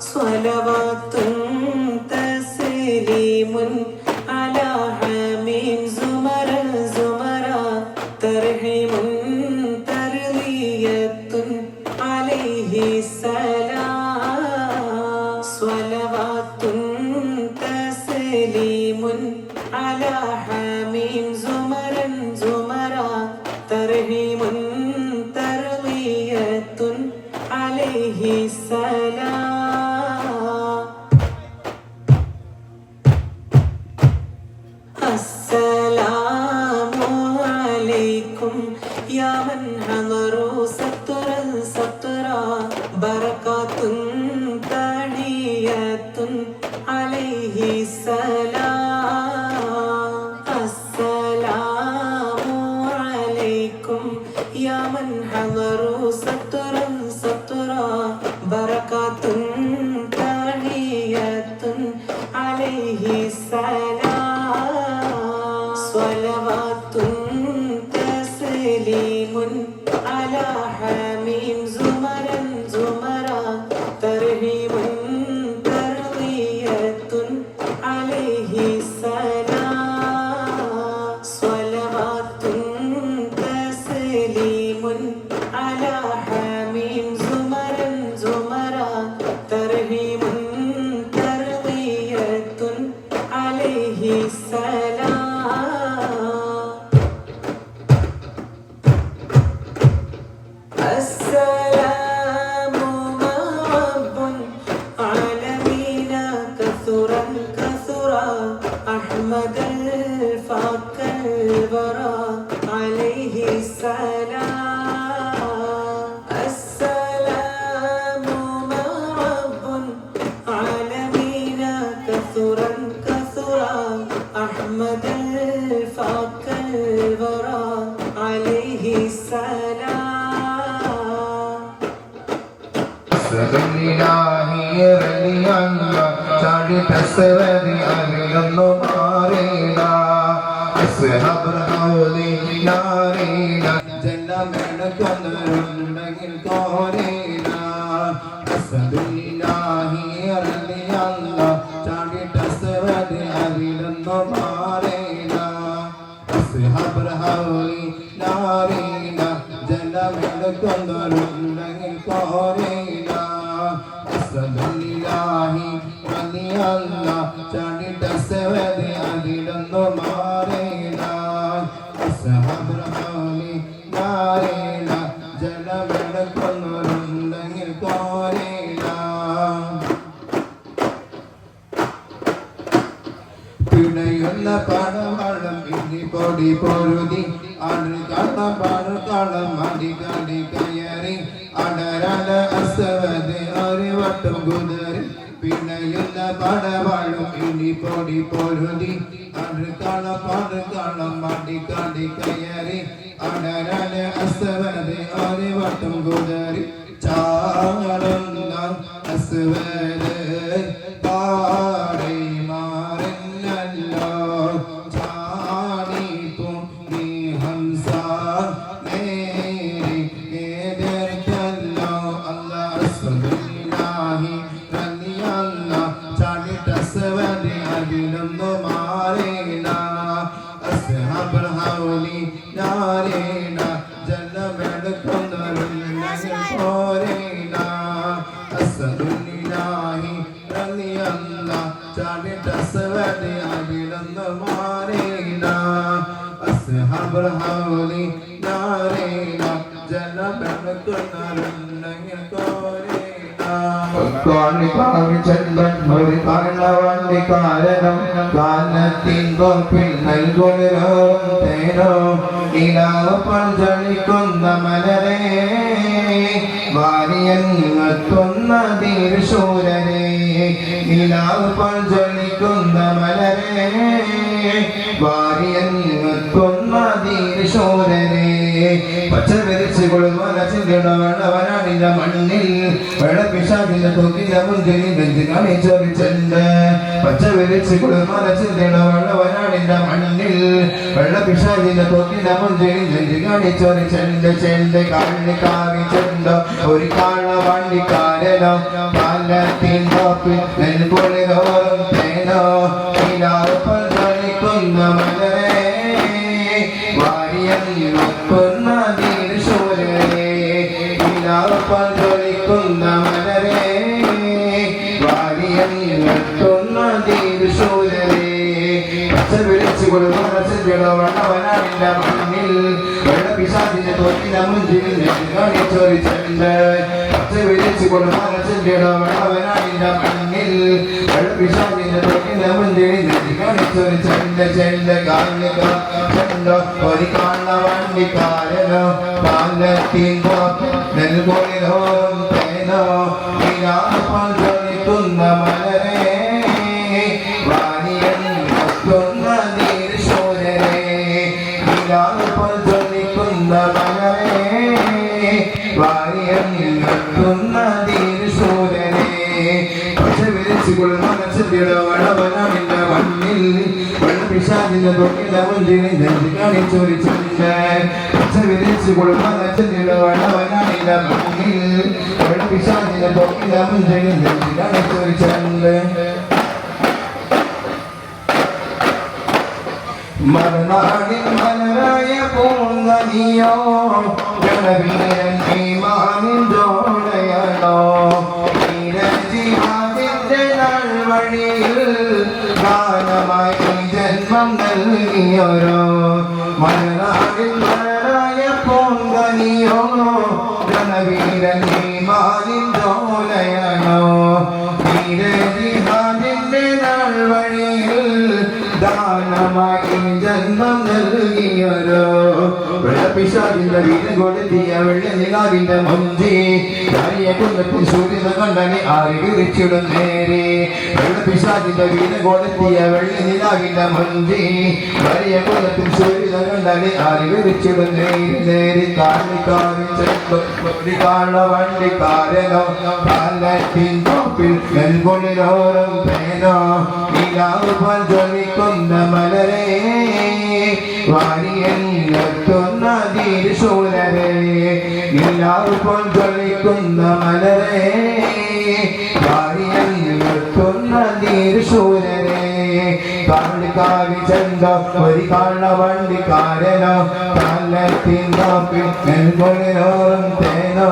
صلوات تسليم على حميم زمرا زمرا ترحيم ترضية عليه السلام صلوات تسليم على حميم زمرا زمرا ترحيم ترضية عليه السلام السلام ಸುಂದರ സദനിലാഹി റലിയല്ല ചാടി തസ്വരി അറിയുന്നു മാറീന അസ്ഹബ് ഹൗലി നാരീന ജന്നമെടുക്കുന്നുണ്ടെങ്കിൽ കോരീന സദനിലാഹി റലിയല്ല ചാടി തസ്വരി അറിയുന്നു മാറീന അസ്ഹബ് ഹൗലി വലിയല്ല ചാടിട്ട സെവതി അതിലൊന്നു മാറീന അസഹബ്രഹോലി നാരീന ജലമെടുക്കുന്നുണ്ടെങ്കിൽ കോരീന പിണയുന്ന പടവളം ഇനി പൊടി പൊരുതി. അടൽ കണ്ട പഴക്കളം മടി കടി കയറി. അടരല അസവതി ഒരു വട്ടം കുതിരി പിണയുന്ന പടവളം ഇനി പൊടി പൊരുതി. അടൽ കള പഴക്കളം മടി കടി കയറി. അടരല അസവത് ഒരു വട്ടം കുതിരി അസ്ഹബ് ഹൗലി നാരേന കാരണവണ്ടി കാരണം കാലത്തിൻ കോപ്പിൽ നൽകുന്നോ തേനോ നിലാവ് പഞ്ചളിക്കുന്ന മലരെ വാരിയങ്ങെത്തുന്ന ധീരശൂരരെ നിലാവ് പഞ്ചളിക്കുന്ന മലരേ വാരിയങ്ങെത്തുന്ന ധീരശൂരരെ പച്ച വിരിച്ച് കൊള്ളുവാന ചിന്തവനാണിന്റെ മണ്ണിൽ. വെള്ളപ്പിശാവിന്റെ തോക്കിന്റെ മുൻപിൽ നെഞ്ച് കാണിച്ചൊരിച്ചുണ്ട് പച്ച വിരിച്ച് കൊള്ളുവാന ചിന്തവനാണിന്റെ മണ്ണിൽ. വെള്ളപ്പിശാവിന്റെ തോക്കിന്റെ മുൻപിൽ നെഞ്ച് കാണിച്ചൊരിച്ചുണ്ട് ചെണ്ട് കാണിക്കാവി ചെണ്ട് ചെണ്ടോ ഒരു കാള വണ്ടിക്കാരനോ പാലത്തിൻ തോപ്പിൽ തേനോ. വിളിച്ചു കൊടുവണവനാണിന്റെ മണ്ണിൽ. വെള്ളപ്പിശാചിന്റെ തോറ്റിന മുഞ്ചിൽ കാണിച്ചൊരിച്ചുണ്ട് പച്ച വിളിച്ചു കൊടുവണവനാണിന്റെ മണ്ണിൽ. വെള്ളപ്പിശാചിന്റെ തോറ്റിന മുഞ്ചിൽ കാണിച്ചൊരിച്ചുണ്ട് ചെണ്ട് കാണിക ചെണ്ടോ? ഒരു കാണ വണ്ടിക്കാരനോ പാലത്തിൻ നെൽകൊളിതോറും തേനോ? ഇരാപ്പാൽ ജ്വലിക്കുന്ന മലരേ മണ്ണിൽ മുഞ്ചിൽ നെഞ്ചി കാണിച്ചൊരിച്ചുണ്ട് പച്ച വിരിച്ചു കൊള്ളുന്നവനവനാണിന്റെ മണ്ണിൽ തൊക്കില മുഞ്ചിൽ നെഞ്ചി കാണിച്ചൊരിച്ചുണ്ട് മറുനാടിൻ മലരായ പൂർണനിയോ ജനവീരൻ ഭീമാനിൻ ജോടയനോ ജിഹാദിന്റെ നാൾ വഴിയിൽ ഗാനമായി ജന്മം നൽകിയോരോ മലനാടിൻ മലരായ പൂർണനിയോ ജനവീരൻ ഭീമാനിൻ ദോലയണോ ജിഹാദിന്റെ നാൾ ദാനമായി ജന്മം നൽകിയോരോ വെള്ളപ്പിശാലിന്റെ വീട് കൊടുത്തിയ വെള്ള നിലാവിന്റെ ഭാര്യ കുന്നത്തിൽ നേരെ. വെള്ളപ്പിശാചിന്റെ വീട് കൊടുത്തിയ വെള്ളി നിലാവിന്റെ മന്തി. വലിയ കുന്നത്തിൽ സൂര്യന കണ്ടനെ ആറി വിരിച്ചിടും നേരെ നേരെ കാള വണ്ടിക്കാരനോ കാലത്തിൻ തോപ്പിൽ നെൽകൊള്ളിലോറും പേനോ. നിലാവ് പഞ്ചമിക്കുന്ന മലരേ. വാരിയൻ എത്തുന്ന ധീരശൂരരേ നിലാവ് പോൽ ജ്വലിക്കുന്ന മലരേ. കാളിക്കാരി ചന്ത ഒരു കാള വണ്ടിക്കാരനോ കാലത്തിൻ തോപ്പിൽ നെൽകൊള്ളിലോറും തേനോ?